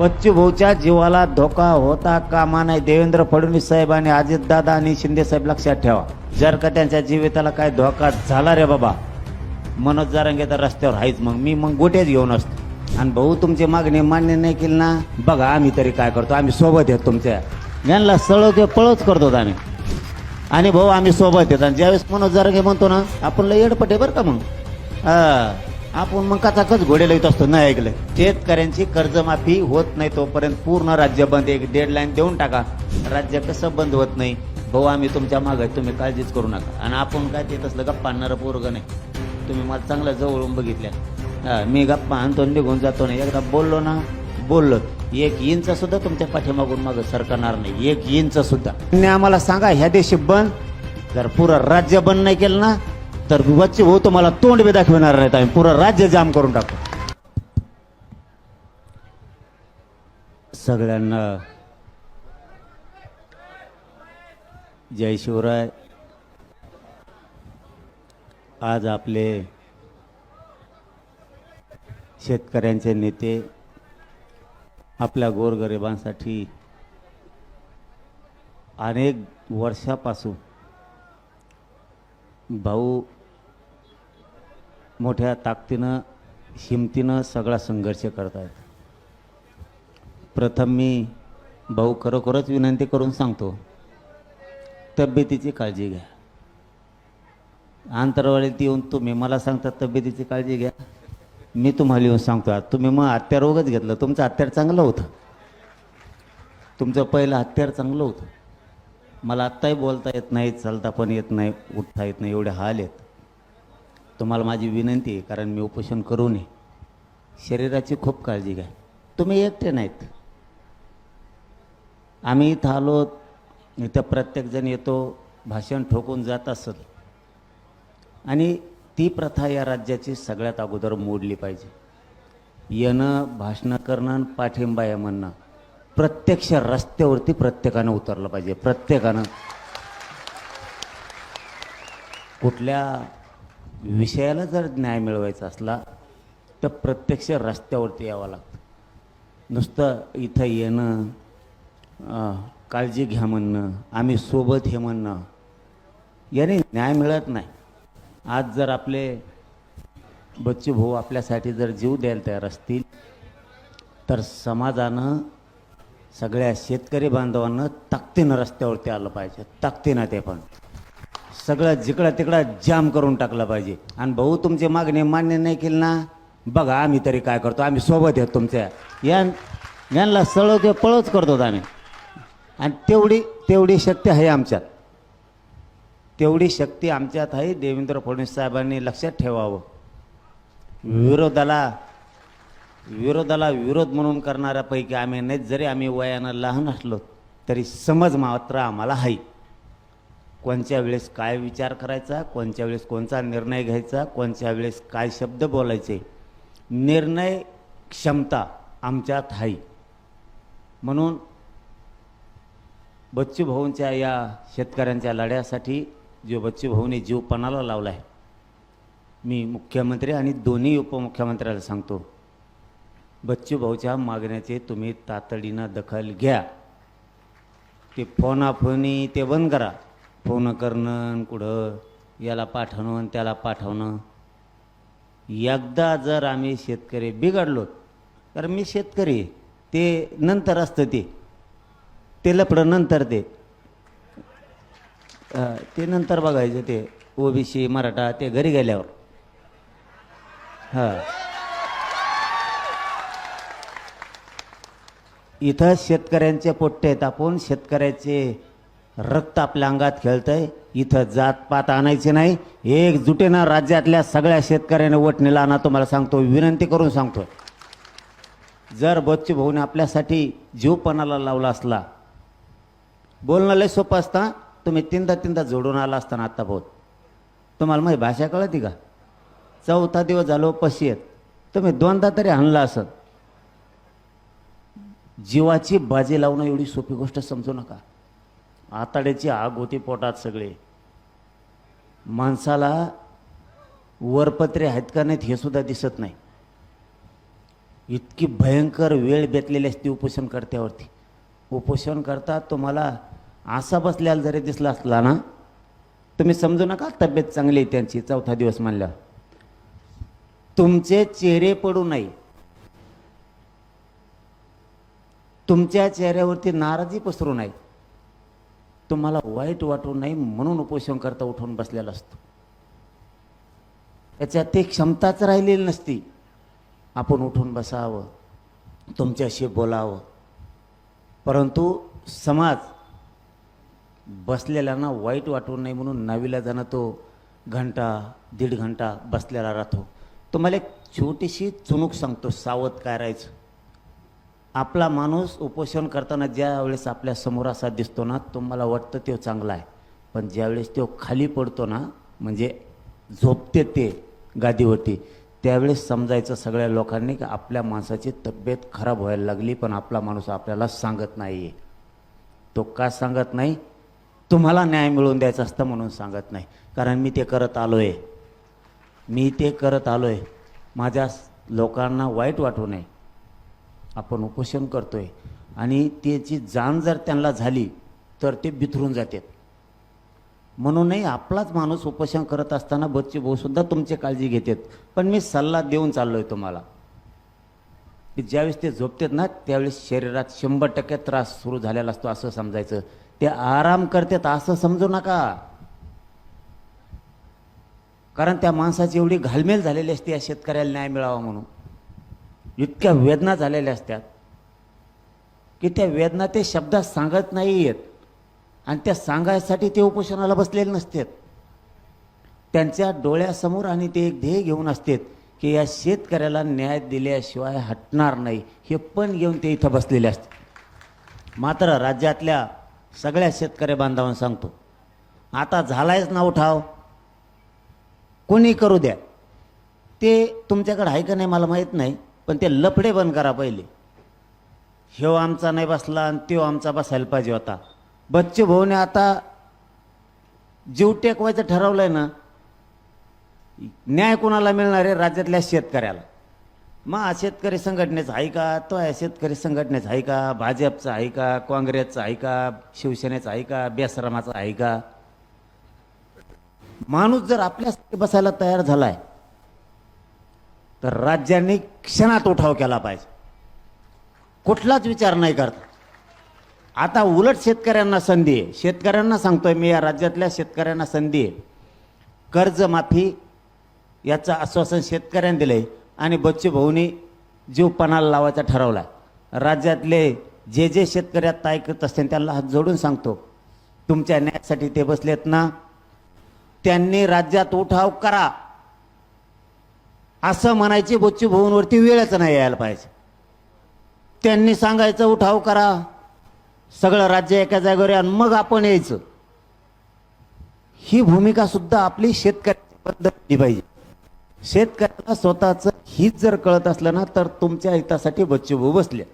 बच्चूभाऊच्या जीवाला धोका होता कामा नाही देवेंद्र फडणवीस साहेब आणि अजितदादा आणि शिंदे साहेब लक्षात ठेवा. जर का त्यांच्या जीविताला काय धोका झाला रे बाबा. मनोज जारंगे तर रस्त्यावर आहेच मग. मी मग गोट्याच घेऊन असतो. आणि भाऊ तुमची मागणी मान्य नाही केली ना? बघा आम्ही तरी काय करतो? आम्ही सोबत येतो तुमच्या. यांना सळव ते पळच करतो आम्ही. आणि भाऊ आम्ही सोबत येतो आणि ज्यावेळेस मनोज जारंगे म्हणतो ना आपण लय येडपटे बरं का मग? हा. आपण मग कचाकच घोडे लावत असतो नाही ऐकलं. शेतकऱ्यांची कर्जमाफी होत नाही तोपर्यंत पूर्ण राज्य बंद. एक डेडलाईन देऊन टाका. राज्य कसं बंद होत नाही? भाऊ आम्ही तुमच्या मागे आहे, तुम्ही काळजीच करू नका. आणि आपण काय ते तसलं गप्पा आणणारं पोरग नाही. तुम्ही मला चांगलं जवळून बघितल्या मी गप्पा आणतो निघून जातो नाही एकदा बोललो ना बोललो. एक इंच सुद्धा तुमच्या पाठीमागून मागं सरकणार नाही. एक इंच सुद्धा. आम्हाला सांगा ह्या देशी बंद. जर पुरं राज्य बंद नाही केलं ना तर बच्चे भाऊ तुम्हाला तोंड बी दाखवणार नाहीत आम्ही पुरं राज्य जाम करून टाकू. सगळ्यांना जय शिवराय. आज आपले शेतकऱ्यांचे नेते आपल्या गोरगरिबांसाठी अनेक वर्षापासून भाऊ मोठ्या ताकदीनं हिमतीनं सगळा संघर्ष करत आहेत प्रथम मी भाऊ खरोखरच विनंती करून सांगतो तब्येतीची काळजी घ्या. अंतरवाळीत येऊन तुम्ही मला सांगता तब्येतीची काळजी घ्या. मी तुम्हाला येऊन सांगतो तुम्ही मग हत्यार रोगच घेतलं तुमचं हत्यार चांगलं होतं. तुमचं पहिलं हत्यार चांगलं होतं. मला आत्ताही बोलता येत नाही चालता पण येत नाही उठता येत नाही एवढे हाल आहेत. तुम्हाला माझी विनंती आहे कारण मी उपोषण करू नये. शरीराची खूप काळजी घ्या. तुम्ही एकटे नाहीत. आम्ही इथं आलो इथं प्रत्येकजण येतो भाषण ठोकून जात असत आणि ती प्रथा या राज्याची सगळ्यात अगोदर मोडली पाहिजे. येणं भाषणं करणं आणि पाठिंबा या म्हणणं. प्रत्यक्ष रस्त्यावरती प्रत्येकानं उतरलं पाहिजे. प्रत्येकानं. कुठल्या विषयाला जर न्याय मिळवायचा असला तर प्रत्यक्ष रस्त्यावरती यावं लागतं. नुसतं इथं येणं काळजी घ्या म्हणणं आम्ही सोबत हे म्हणणं याने न्याय मिळत नाही. आज जर आपले बच्चू भाऊ आपल्यासाठी जर जीव द्यायला तयार असतील तर समाजानं सगळ्या शेतकरी बांधवांना ताकदीनं रस्त्यावरती आलं पाहिजे. ताकदीनं ते पण. सगळं जिकडं तिकडं जाम करून टाकलं पाहिजे. आणि भाऊ तुमची मागणी मान्य नाही केली ना? बघा आम्ही तरी काय करतो? आम्ही सोबत येतो तुमच्या या यांना सळव ते पळच करतो आम्ही. आणि तेवढी तेवढी शक्ती आहे आमच्यात. तेवढी शक्ती आमच्यात आहे. देवेंद्र फडणवीस साहेबांनी लक्षात ठेवावं. विरोधाला विरोधाला विरोध म्हणून करणाऱ्यापैकी आम्ही नाही जरी आम्ही वयानं लहान असलो तरी समज मात्र आम्हाला आहे. कोणत्या वेळेस काय विचार करायचा कोणत्या वेळेस कोणता निर्णय घ्यायचा कोणत्या वेळेस काय शब्द बोलायचे. निर्णय क्षमता आमच्यात आहे. म्हणून बच्चू भाऊंच्या या शेतकऱ्यांच्या लढ्यासाठी जो बच्चू भाऊने जीव पणाला लावला आहे मी मुख्यमंत्री आणि दोन्ही उपमुख्यमंत्र्याला सांगतो बच्चू भाऊच्या मागण्याचे तुम्ही तातडीनं दखल घ्या. ते फोनाफोनी ते बंद करा. फोन करणं आणि कुठं याला पाठवणं आणि त्याला पाठवणं. एकदा जर आम्ही शेतकरी बिघडलो तर मी शेतकरी ते नंतर असतं ते. ते लपडं नंतर ते. ते नंतर बघायचं ते. ओबीसी मराठा ते घरी गेल्यावर. हां. इथं शेतकऱ्यांचे पोट्टे आहेत आपण. शेतकऱ्याचे रक्त आपल्या अंगात खेळतंय. इथं जातपात आणायची नाही. एकजुटीनं राज्यातल्या सगळ्या शेतकऱ्याने वटणीला आणा तुम्हाला सांगतो विनंती करून सांगतो. जर बच्चू भाऊने आपल्यासाठी जीवपणाला लावला असला बोलणं लय सोपं असता तुम्ही तीनदा तीनदा जोडून आला असताना आत्ता भाऊ? तुम्हाला माझी भाषा कळती का? चौथा दिवस झालो पशी आहेत. तुम्ही दोनदा तरी आणला असत. जीवाची बाजी लावणं एवढी सोपी गोष्ट समजू नका. आताड्याची आग होती पोटात सगळे. माणसाला वरपत्रे आहेत का नाहीत हे सुद्धा दिसत नाही. इतकी भयंकर वेळ बेतलेली असते उपोषण करत्यावरती. उपोषण करता तुम्हाला असा बसल्याला जरी दिसला असला ना तुम्ही समजू नका तब्येत चांगली आहे त्यांची चौथा दिवस मानल्यावर तुमचे चेहरे पडू नये. तुमच्या चेहऱ्यावरती नाराजी पसरू नये. तुम्हाला वाईट वाटू नये म्हणून उपोषण करता उठून बसलेला असतो. त्याच्यात ते क्षमताच राहिलेली नसती. आपण उठून बसावं तुमच्याशी बोलावं. परंतु समाज बसलेल्यांना वाईट वाटू नये म्हणून नावीला जाणं तो घंटा दीड घंटा बसलेला राहतो. तुम्हाला एक छोटीशी चुणूक सांगतो सावध काय राहायचं. आपला माणूस उपोषण करताना ज्यावेळेस आपल्यासमोर असा दिसतो ना तुम्हाला वाटतं तो चांगला आहे. पण ज्यावेळेस तो खाली पडतो ना म्हणजे झोपते ते गादीवरती त्यावेळेस समजायचं सगळ्या लोकांनी की आपल्या माणसाची तब्येत खराब व्हायला लागली पण आपला माणूस आपल्याला सांगत नाही आहे तो का सांगत नाही? तुम्हाला न्याय मिळवून द्यायचा असतं म्हणून सांगत नाही. कारण मी ते करत आलो आहे मी ते करत आलो आहे माझ्या लोकांना वाईट वाटू नये. आपण उपोषण करतो आहे आणि त्याची जाण जर त्यांना झाली तर ते बिथरून जातात. म्हणूनही आपलाच माणूस उपोषण करत असताना बच्चे भाऊसुद्धा तुमची काळजी घेतात. पण मी सल्ला देऊन चाललो आहे तुम्हाला. की ज्यावेळेस ते झोपतात ना त्यावेळेस शरीरात शंभर टक्के त्रास सुरू झालेला असतो असं समजायचं. ते आराम करतात असं समजू नका. कारण त्या माणसाची एवढी घालमेल झालेली असते या शेतकऱ्याला न्याय मिळावा म्हणून. इतक्या वेदना झालेल्या असतात की त्या वेदना ते शब्दात सांगत नाही आहेत आणि त्या सांगायसाठी ते उपोषणाला बसलेले नसतात. त्यांच्या डोळ्यासमोर आणि ते एक ध्येय घेऊन असतात की या शेतकऱ्याला न्याय दिल्याशिवाय हटणार नाही. हे पण घेऊन ते इथं बसलेले असतात. मात्र राज्यातल्या सगळ्या शेतकरी बांधवांना सांगतो आता झालायच ना उठाव. कोणी करू द्या. ते तुमच्याकडे आहे का नाही मला माहीत नाही. पण ते लफडे बंद करा पहिले. ह्यो आमचा नाही बसला आणि त्यो आमचा बसायला पाहिजे होता. बच्चे भाऊने आता जीव टेकवायचं ठरवलंय ना न्याय कोणाला मिळणार आहे? राज्यातल्या शेतकऱ्याला. मग शेतकरी संघटनेचा आहे का? तो आहे शेतकरी संघटनेचा आहे का? भाजपचा आहे का? काँग्रेसचा आहे का? शिवसेनेचा आहे का? बेसरामाचा आहे का? माणूस जर आपल्यासाठी बसायला तयार झाला आहे तर राज्यांनी क्षणात उठाव केला पाहिजे. कुठलाच विचार नाही करत. आता उलट शेतकऱ्यांना संधी आहे. शेतकऱ्यांना सांगतोय मी या राज्यातल्या शेतकऱ्यांना संधी आहे. कर्जमाफी याचं आश्वासन शेतकऱ्यांनी दिलंय आणि बच्चू भाऊनी जीव पणाला लावायचा ठरवला राज्यातले जे जे शेतकरी आता ऐकत असतील त्यांना हात जोडून सांगतो. तुमच्या न्यायासाठी ते बसलेत ना. त्यांनी राज्यात उठाव करा. असं म्हणायची बोच्ची भुवनवरती वेळच नाही यायला पाहिजे. त्यांनी सांगायचं उठाव करा. सगळं राज्य एका जागेवर आणि मग आपण यायचं. ही भूमिका सुद्धा आपली शेतकऱ्याची पद्धती पाहिजे. शेतकऱ्याला स्वतःचं हित जर कळत असलं ना तर तुमच्या हितासाठी बच्चूभाऊ बसले.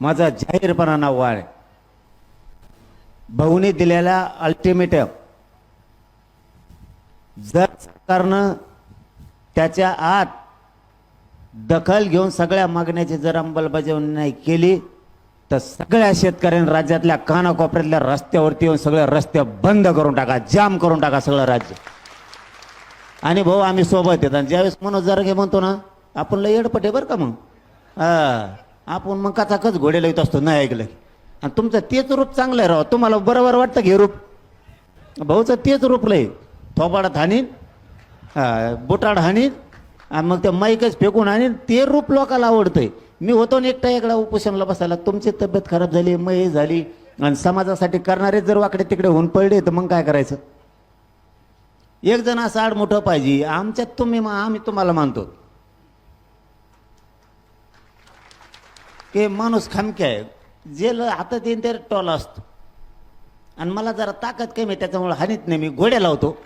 माझा जाहीरपणा नाव आहे. भाऊने दिलेला अल्टिमेटम जर सरकारनं त्याच्या आत दखल घेऊन सगळ्या मागण्याची जर अंमलबजावणी नाही केली तर सगळ्या शेतकऱ्यांनी राज्यातल्या कानाकोपऱ्यातल्या रस्त्यावरती येऊन सगळे रस्ते बंद करून टाका जाम करून टाका सगळं राज्य. आणि भाऊ आम्ही सोबत येतो. आणि ज्यावेळेस मनोज जरांगे म्हणतो ना आपण लय येडपटे बरं का मग? हा आपण मग कचाकच घोडे लावत असतो नाही ऐकलं. आणि तुमचं तेच रूप चांगलं आहे राव तुम्हाला बरोबर वाटतं घे रूप? भाऊचं तेच रूप लय थोपाडा हाणीन बुटाड हाणीन आणि मग त्या माईकच फेकून आणीन ते रूप लोकाला आवडतंय. मी होतो ना एकटा एकडा उपोषणाला बसायला तुमची तब्येत खराब झाली मय झाली आणि समाजासाठी करणारे जर वाकडे तिकडे होऊन पडले तर मग काय करायचं? एक जण असं आड मोठं पाहिजे आमच्यात तुम्ही आम्ही तुम्हाला मानतो. की माणूस खामके आहे. जे ल- हातात येईन ते टॉल असतो. आणि मला जरा ताकद कमी त्याच्यामुळे हानीत नाही मी घोड्या लावतो.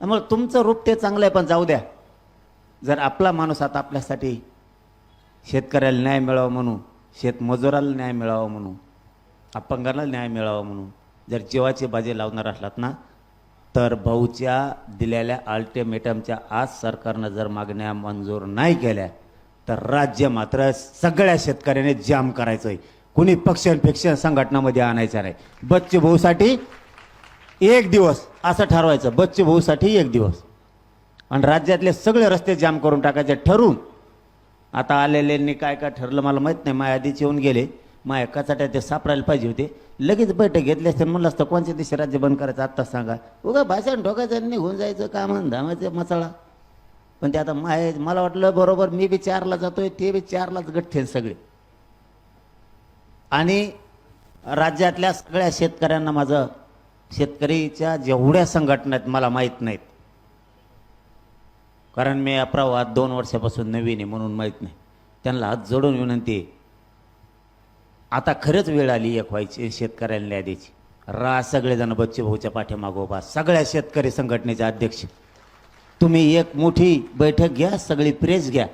त्यामुळे तुमचं रूप ते चांगलं आहे पण जाऊ द्या. जर आपला माणूस आता आपल्यासाठी शेतकऱ्याला न्याय मिळावा म्हणून शेतमजुराला न्याय मिळावा म्हणून अपंगाला न्याय मिळावा म्हणून जर जीवाची बाजी लावणार असलात ना तर भाऊच्या दिलेल्या अल्टिमेटमच्या आज सरकारनं जर मागण्या मंजूर नाही केल्या तर राज्य मात्र सगळ्या शेतकऱ्याने जाम करायचं आहे कुणी पक्षांपेक्षा संघटनामध्ये आणायचं नाही. बच्चू भाऊसाठी एक दिवस असं ठरवायचं. बच्चू भाऊसाठी एक दिवस. आणि राज्यातले सगळे रस्ते जाम करून टाकायचे. ठरून. आता आलेल्यांनी काय काय ठरलं मला माहीत नाही. माझ्या आधीच येऊन गेले. माया कचाट्या ते सापडायला पाहिजे होते. लगेच बैठक घेतली असते. म्हणलं असतं कोणत्या दिवशी राज्य बंद करायचं आत्ताच सांगा. उगा भाषण ठोकायचं निघून जायचं काम धामायचं मसाळा पण ते आता माय मला वाटलं बरोबर मी बी चारला जातोय ते बी चारलाच गठ्ठे सगळे. आणि राज्यातल्या सगळ्या शेतकऱ्यांना माझं शेतकरीच्या जेवढ्या संघटना आहेत मला माहीत नाहीत. कारण मी या प्रवाहात दोन वर्षापासून नवीन आहे म्हणून माहीत नाही. त्यांना हात जोडून विनंती आहे. आता खरंच वेळ आली एक व्हायची शेतकऱ्यांना न्याय द्यायची. रा सगळेजण बच्चे भाऊच्या पाठीमागोबा सगळ्या शेतकरी संघटनेचे अध्यक्ष. तुम्ही एक मोठी बैठक घ्या सगळी प्रेस घ्या.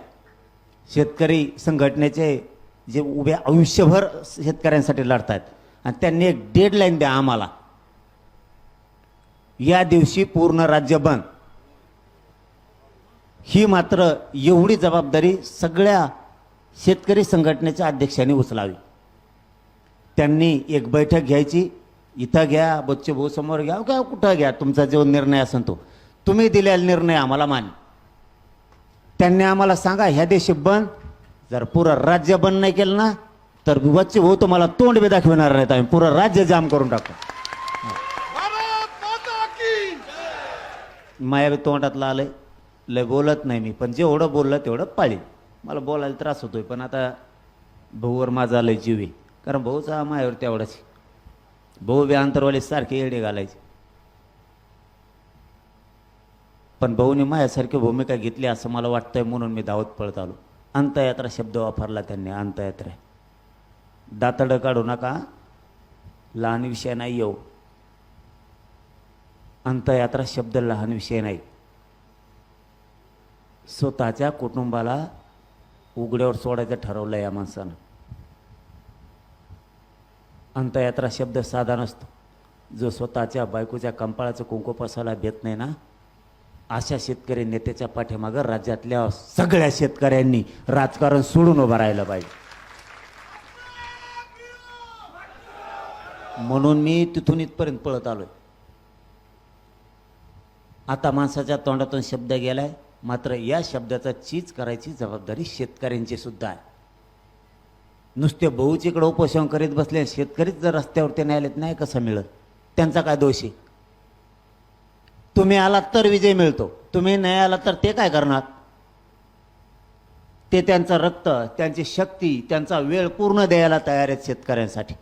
शेतकरी संघटनेचे जे उभे आयुष्यभर शेतकऱ्यांसाठी लढतात आणि त्यांनी एक डेडलाईन द्या आम्हाला. या दिवशी पूर्ण राज्य बंद. ही मात्र एवढी जबाबदारी सगळ्या शेतकरी संघटनेच्या अध्यक्षांनी उचलावी. त्यांनी एक बैठक घ्यायची. इथं घ्या बच्चे भाऊ समोर घ्या का कुठं घ्या तुमचा जो निर्णय असेल तो. तुम्ही दिलेला निर्णय आम्हाला मान्य. त्यांनी आम्हाला सांगा ह्या देशी बंद जर पुरं राज्य बंद नाही केलं ना तर बच्चे भाऊ तुम्हाला तोंड बी दाखविणार नाहीत आम्ही. पुरं राज्य जाम करून टाकतो की माया बी तोंडातलं आलंय लय बोलत नाही मी पण जेवढं बोललं तेवढं पाळी. मला बोलायला त्रास होतोय पण आता भाऊवर माझा आलंय जीव आहे. कारण भाऊचा मायावर तेवढाच भाऊ बी अंतरवाले सारखे येडे घालायचे. पण भाऊने माझ्यासारखी भूमिका घेतली असं मला वाटतंय म्हणून मी धावत पळत आलो. अंतयात्रा शब्द वापरला त्यांनी अंतयात्रा. दातडं काढू नका. लहान विषय नाही येऊ अंतयात्रा शब्द लहान विषय नाही. स्वतःच्या कुटुंबाला उघड्यावर सोडायचं ठरवलं या माणसानं. अंतयात्रा शब्द साधा नसतो. जो स्वतःच्या बायकोच्या कंपाळाचं कुंकू पसायला भेट नाही ना अशा शेतकरी नेत्याच्या पाठीमागं राज्यातल्या सगळ्या शेतकऱ्यांनी राजकारण सोडून उभं राहिलं पाहिजे. म्हणून मी तिथून इथपर्यंत पळत आलोय. आता माणसाच्या तोंडातून शब्द गेलाय मात्र या शब्दाचा चीज करायची जबाबदारी शेतकऱ्यांची सुद्धा आहे. नुसते भाऊचीकडे उपोषण करीत बसले शेतकरीच जर रस्त्यावरती नाही आलेत नाही कसं मिळत? त्यांचा काय दोष आहे? तुम्ही आलात तर विजय मिळतो. तुम्ही नाही आलात तर ते काय करणार? ते त्यांचं रक्त त्यांची शक्ती त्यांचा वेळ पूर्ण द्यायला तयार आहेत शेतकऱ्यांसाठी.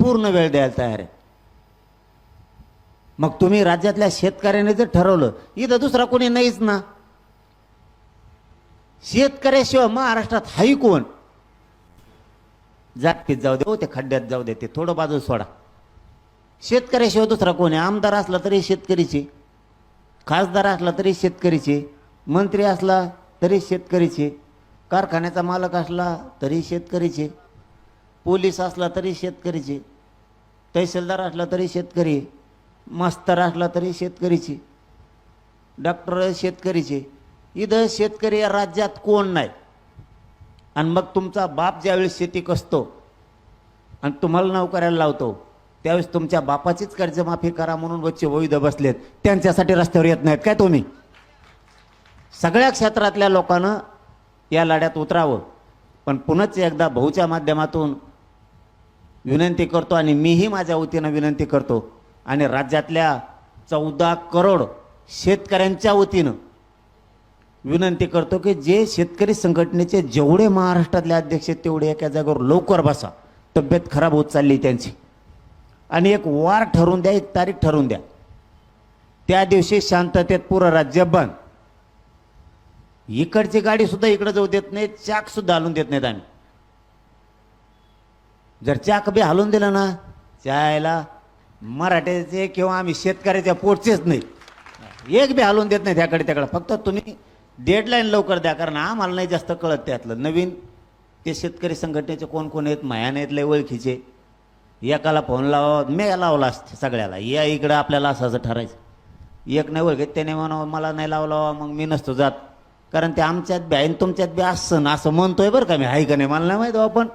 पूर्ण वेळ द्यायला तयार आहेत. मग तुम्ही राज्यातल्या शेतकऱ्याने जर ठरवलं इथं दुसरा कोणी नाहीच ना. शेतकऱ्याशिवाय महाराष्ट्रात हाई कोण? जागतीत जाऊ दे हो ते खड्ड्यात जाऊ दे ते थोडं बाजू सोडा. शेतकऱ्याशिवाय दुसरा कोण आहे? आमदार असला तरी शेतकरीचे. खासदार असला तरी शेतकरीचे. मंत्री असला तरी शेतकरीचे. कारखान्याचा मालक असला तरी शेतकरीचे. पोलीस असला तरी शेतकरीचे. तहसीलदार असला तरी शेतकरी. मास्तर असला तरी शेतकरीची. डॉक्टर शेतकरीचे. इथं शेतकरी या राज्यात कोण नाही? आणि मग तुमचा बाप ज्यावेळेस शेती कसतो? आणि तुम्हाला नोकऱ्याला लावतो. त्यावेळेस तुमच्या बापाचीच कर्जमाफी करा म्हणून वच्चे वैध बसलेत. त्यांच्यासाठी रस्त्यावर येत नाहीत काय तुम्ही? सगळ्या क्षेत्रातल्या लोकांना या लढ्यात उतरावं. पण पुनच एकदा भाऊच्या माध्यमातून विनंती करतो आणि मीही माझ्या वतीनं विनंती करतो. आणि राज्यातल्या चौदा करोड शेतकऱ्यांच्या वतीनं विनंती करतो की जे शेतकरी संघटनेचे जेवढे महाराष्ट्रातले अध्यक्ष आहेत तेवढे एका जागेवर लवकर बसा. तब्येत खराब होत चालली त्यांची. आणि एक वार ठरवून द्या एक तारीख ठरवून द्या. त्या दिवशी शांततेत पुरं राज्य बंद. इकडची गाडीसुद्धा इकडं जाऊ देत नाही चाकसुद्धा हलून देत नाहीत आम्ही. जर चाक बी हलून दिलं ना चायला मराठ्याचे किंवा आम्ही शेतकऱ्याच्या पोटचेच नाही. एक बी हलवून देत नाही त्याकडे त्याकडे. फक्त तुम्ही डेडलाईन लवकर द्या कारण आम्हाला नाही जास्त कळत त्यातलं. नवीन ते शेतकरी संघटनेचे कोण कोण आहेत मायाने आहेत लय ओळखीचे. एकाला फोन लावा मी लावला असते सगळ्याला. या इकडं आपल्याला असं असं ठरायचं. एक नाही ओळखत त्याने म्हणावं मला नाही लावला मग मी नसतो जात. कारण ते आमच्यात बी आहे तुमच्यात बी असं ना असं म्हणतोय बरं का मी. आहे का नाही मला नाही माहीत आपण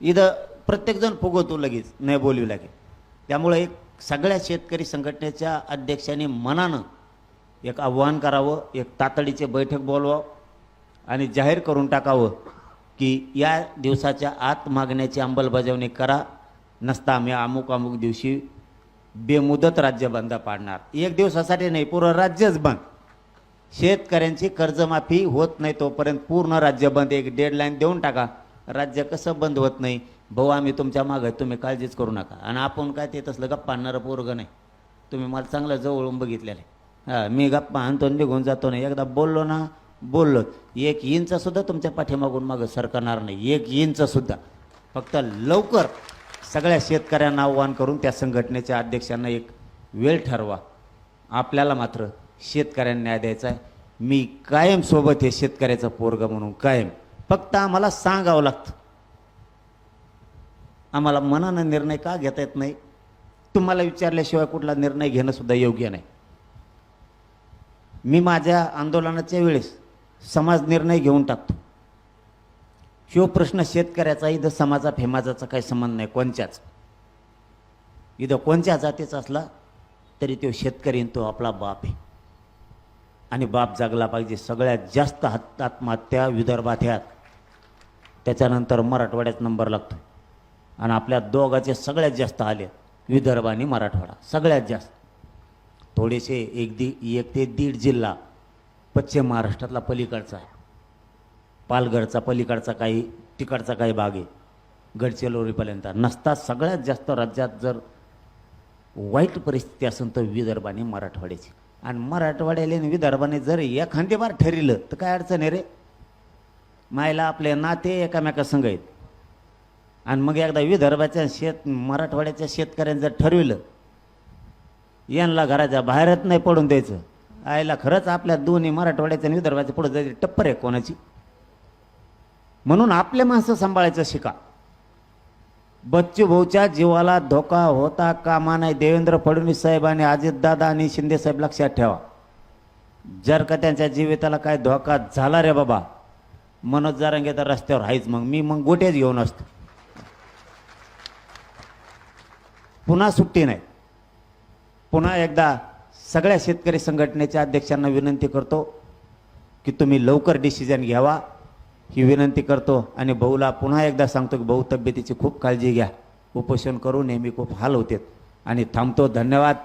इथं प्रत्येकजण फुगवतो लगेच नाही बोलू लागेल. त्यामुळं एक सगळ्या शेतकरी संघटनेच्या अध्यक्षांनी मनानं एक आव्हान करावं एक तातडीचे बैठक बोलवावं आणि जाहीर करून टाकावं की या दिवसाच्या आत मागण्याची अंमलबजावणी करा. नसता आम्ही अमुक अमुक दिवशी बेमुदत राज्य बंद पाडणार. एक दिवसासाठी नाही पूर्ण राज्यच बंद. शेतकऱ्यांची कर्जमाफी होत नाही तोपर्यंत पूर्ण राज्य बंद. एक डेडलाईन देऊन टाका. राज्य कसं बंद होत नाही? भाऊ आम्ही तुमच्या मागं आहे, तुम्ही काळजीच करू नका. आणि आपण काय ते तसलं गप्पा आणणारं पोरगं नाही. तुम्ही मला चांगलं जवळून बघितलेलं आहे. हां मी गप्पा आणतो निघून जातो नाही एकदा बोललो ना बोललो. एक इंचसुद्धा तुमच्या पाठीमागून मागं सरकणार नाही. एक इंचसुद्धा फक्त लवकर सगळ्या शेतकऱ्यांना आव्हान करून त्या संघटनेच्या अध्यक्षांना एक वेळ ठरवा. आपल्याला मात्र शेतकऱ्यांना न्याय द्यायचा आहे. मी कायम सोबत आहे शेतकऱ्याचं पोरग म्हणून कायम. फक्त आम्हाला सांगावं लागतं. आम्हाला मनानं निर्णय का घेता येत नाही? तुम्हाला विचारल्याशिवाय कुठला निर्णय घेणं सुद्धा योग्य नाही. मी माझ्या आंदोलनाच्या वेळेस समाज निर्णय घेऊन टाकतो. शिव प्रश्न शेतकऱ्याचा इथं समाजा फेमाजाचा काही संबंध नाही कोणच्याच. इथं कोणत्या जातीचा असला तरी तो शेतकरी तो आपला बाप आहे. आणि बाप जागला पाहिजे सगळ्यात जास्त हात आत्महत्या विदर्भात ह्यात. त्याच्यानंतर मराठवाड्यात नंबर लागतो आणि आपल्या दोघाचे सगळ्यात जास्त आले विदर्भ आणि मराठवाडा सगळ्यात जास्त. थोडेसे एक दी एक ते दीड जिल्हा पश्चिम महाराष्ट्रातला पलीकडचा आहे. पालघरचा पलीकडचा काही तिकडचा काही भाग आहे. गडचिरोलीपर्यंत नसता सगळ्यात जास्त राज्यात जर वाईट परिस्थिती असेल तर विदर्भ आणि मराठवाड्याची. आणि मराठवाड्याला आणि विदर्भाने जर एखादी बार ठरलं तर काय अडचण आहे रे? मायला आपले नाते एकामेका संघ आहेत. आणि मग एकदा विदर्भाच्या शेत मराठवाड्याच्या शेतकऱ्यांनी जर ठरविलं. यांना घराच्या बाहेरच नाही पडून द्यायचं. आईला खरंच आपल्या दोन्ही मराठवाड्याच्या आणि विदर्भाच्या पुढे जायची टप्पर आहे कोणाची? म्हणून आपले माणसं सांभाळायचं शिका. बच्चू भाऊच्या जीवाला धोका होता कामा नाही. देवेंद्र फडणवीस साहेब आणि अजितदादा आणि शिंदे साहेब लक्षात ठेवा. जर का त्यांच्या जीविताला काय धोका झाला रे बाबा मनोज जारंगे तर रस्त्यावर आहेच. मग मी मग गोटेच घेऊन असतो. पुन्हा सुट्टी नाही. पुन्हा एकदा सगळ्या शेतकरी संघटनेच्या अध्यक्षांना विनंती करतो की तुम्ही लवकर डिसिजन घ्यावा. ही विनंती करतो आणि भाऊला पुन्हा एकदा सांगतो की भाऊ तब्येतीची खूप काळजी घ्या. उपोषण करू नेहमी खूप हाल होतात. आणि थांबतो. धन्यवाद.